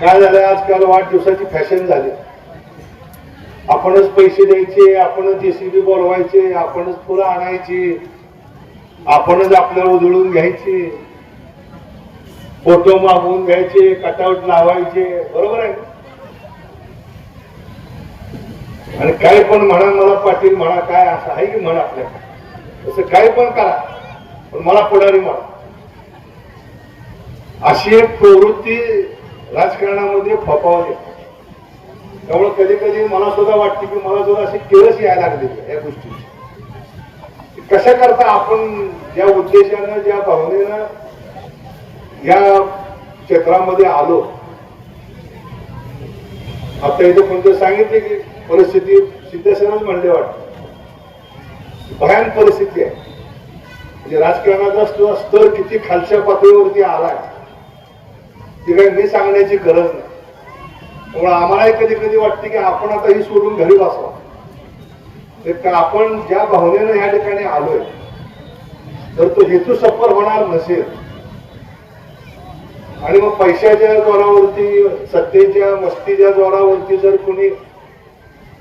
काय झालंय? आजकाल वाढदिवसाची फॅशन झाली. आपणच पैसे द्यायचे आपणच जेसीबी बोलवायचे आपणच फुलं आणायची आपणच आपल्याला उधळून घ्यायचे फोटो मागवून घ्यायचे कटआउट लावायचे बरोबर आहे? आणि काय पण म्हणा मला पाटील म्हणा काय असं आहे की म्हणा आपल्याकडे तसं काय पण करा पण मला पुढारी म्हणा. अशी एक प्रवृत्ती राजकारणामध्ये फपावले त्यामुळे कधी कधी मला सुद्धा वाटते की मला सुद्धा अशी केळस यायला लागली या गोष्टीची. कशा करता आपण ज्या उद्देशानं ज्या भावनेनं या क्षेत्रामध्ये आलो. आता इथे कोणतं सांगितले की परिस्थिती सिद्धेश्वरच म्हणले वाटत. भयान परिस्थिती आहे. म्हणजे राजकारणाचा स्तर किती खालच्या पातळीवरती आलाय. ती काही मी सांगण्याची गरज नाही. त्यामुळे आम्हालाही कधी कधी वाटते की आपण आता ही सोडून घरी बसावं. ते आपण ज्या भावनेनं या ठिकाणी आलोय तर तो हेतू सफल होणार नसेल आणि मग पैशाच्या जोरावरती सत्तेच्या मस्तीच्या जोरावरती जर कोणी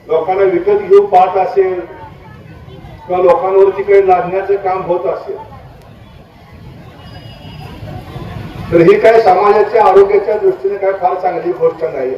लोकांना विकत घेऊन पाहत असेल किंवा लोकांवरती काही लादण्याचं काम होत असेल तर ही काय समाजाच्या आरोग्याच्या दृष्टीने काय फार चांगली गोष्ट नाही